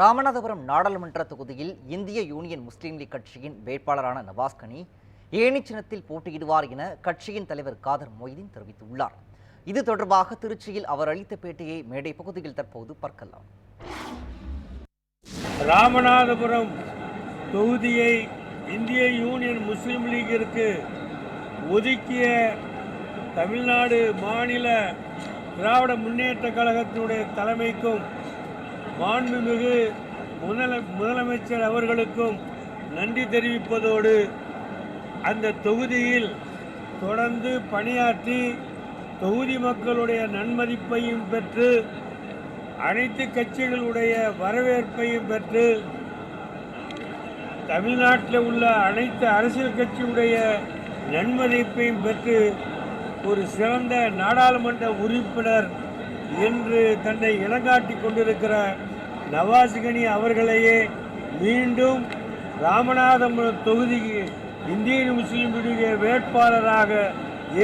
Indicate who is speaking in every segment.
Speaker 1: ராமநாதபுரம் நாடாளுமன்ற தொகுதியில் இந்திய யூனியன் முஸ்லீம் லீக் கட்சியின் வேட்பாளரான நவாஸ் கனி ஏணி சின்னத்தில் போட்டியிடுவார் என கட்சியின் தலைவர் காதர் மொய்தீன் தெரிவித்துள்ளார். இது தொடர்பாக திருச்சியில் அவர் அளித்த பேட்டியை மேடை பகுதியில் தற்போது பார்க்கலாம்.
Speaker 2: ராமநாதபுரம் தொகுதியை இந்திய யூனியன் முஸ்லீம் லீகிற்கு ஒதுக்கிய தமிழ்நாடு மாநில திராவிட முன்னேற்ற கழகத்தினுடைய தலைமைக்கும் மாண்புமிகு முதல முதலமைச்சர் அவர்களுக்கும் நன்றி தெரிவிப்பதோடு அந்த தொகுதியில் தொடர்ந்து பணியாற்றி தொகுதி மக்களுடைய நன்மதிப்பையும் பெற்று அனைத்து கட்சிகளுடைய வரவேற்பையும் பெற்று தமிழ்நாட்டில் உள்ள அனைத்து அரசியல் கட்சியுடைய நன்மதிப்பையும் பெற்று ஒரு சிறந்த நாடாளுமன்ற உறுப்பினர் என்று தன்னை இனங்காட்டி நவாஸ் கனி அவர்களையே மீண்டும் ராமநாதபுரம் தொகுதிக்கு இந்திய முஸ்லீம் லீக் வேட்பாளராக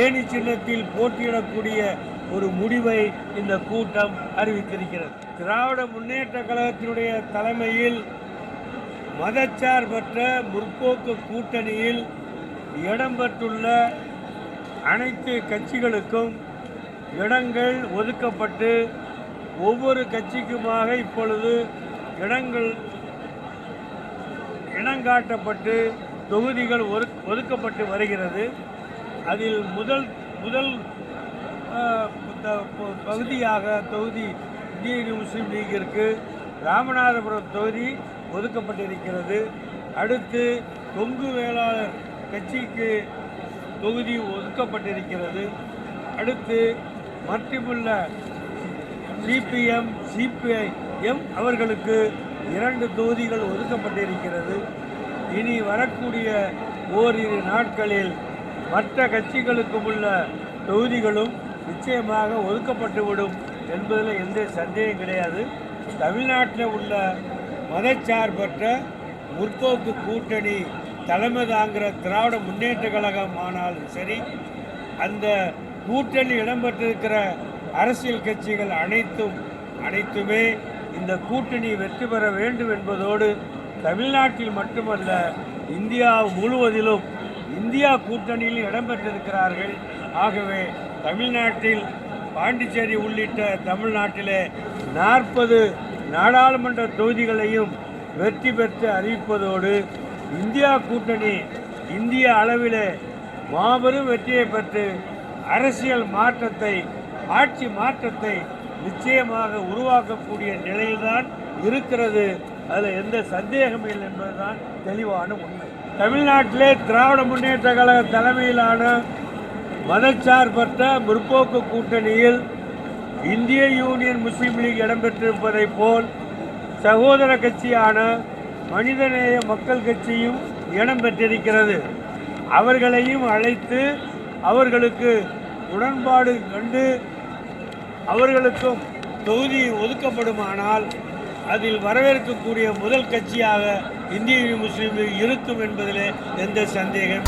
Speaker 2: ஏணி சின்னத்தில் போட்டியிடக்கூடிய ஒரு முடிவை இந்த கூட்டம் அறிவித்திருக்கிறது. திராவிட முன்னேற்ற கழகத்தினுடைய தலைமையில் மதச்சார்பற்ற முற்போக்கு கூட்டணியில் இடம்பெற்றுள்ள அனைத்து கட்சிகளுக்கும் இடங்கள் ஒதுக்கப்பட்டு ஒவ்வொரு கட்சிக்குமாக இப்பொழுது இடங்கள் இனங்காட்டப்பட்டு தொகுதிகள் ஒதுக்- ஒதுக்கப்பட்டு வருகிறது. அதில் முதல் முதல் பகுதியாக தொகுதி இந்திய முஸ்லீம் லீகிற்கு ராமநாதபுரம் தொகுதி ஒதுக்கப்பட்டிருக்கிறது. அடுத்து கொங்கு வேளாளர் கட்சிக்கு தொகுதி ஒதுக்கப்பட்டிருக்கிறது. அடுத்து மற்றுமுள்ள சிபிஎம் சிபிஐஎம் அவர்களுக்கு இரண்டு தொகுதிகள் ஒதுக்கப்பட்டிருக்கிறது. இனி வரக்கூடிய ஓரிரு நாட்களில் மற்ற கட்சிகளுக்கும் உள்ள தொகுதிகளும் நிச்சயமாக ஒதுக்கப்பட்டுவிடும் என்பதில் எந்த சந்தேகம் கிடையாது. தமிழ்நாட்டில் உள்ள மதச்சார்பற்ற முற்போக்கு கூட்டணி தலைமை தாங்கிற திராவிட முன்னேற்ற கழகம் ஆனாலும் சரி அந்த கூட்டணி இடம்பெற்றிருக்கிற அரசியல் கட்சிகள் அனைத்தும் அனைத்துமே இந்த கூட்டணி வெற்றி பெற வேண்டும் என்பதோடு தமிழ்நாட்டில் மட்டுமல்ல இந்தியா முழுவதிலும் இந்தியா கூட்டணியில் இடம்பெற்றிருக்கிறார்கள் ஆகவே தமிழ்நாட்டில் பாண்டிச்சேரி உள்ளிட்ட தமிழ்நாட்டிலே நாற்பது நாடாளுமன்ற தொகுதிகளையும் வெற்றி பெற்று அறிவிப்பதோடு இந்தியா கூட்டணி இந்திய அளவிலே மாபெரும் வெற்றியை பெற்று அரசியல் மாற்றத்தை ஆட்சி மாற்றத்தை நிச்சயமாக உருவாக்கக்கூடிய நிலையில்தான் இருக்கிறது. அதில் எந்த சந்தேகமும் இல்லை என்பதுதான் தெளிவான உண்மை. தமிழ்நாட்டிலே திராவிட முன்னேற்ற கழக தலைமையிலான மதச்சார்பற்ற முற்போக்கு கூட்டணியில் இந்திய யூனியன் முஸ்லீம் லீக் இடம்பெற்றிருப்பதைப் போல் சகோதர கட்சியான மனிதநேய மக்கள் கட்சியும் இடம்பெற்றிருக்கிறது அவர்களையும் அழைத்து அவர்களுக்கு உடன்பாடு கண்டு அவர்களுக்கும் தொகுதி ஒதுக்கப்படுமானால் அதில் வரவேற்கக்கூடிய முதல் கட்சியாக இந்திய முஸ்லீம் லீக் இருக்கும் என்பதிலே எந்த சந்தேகம்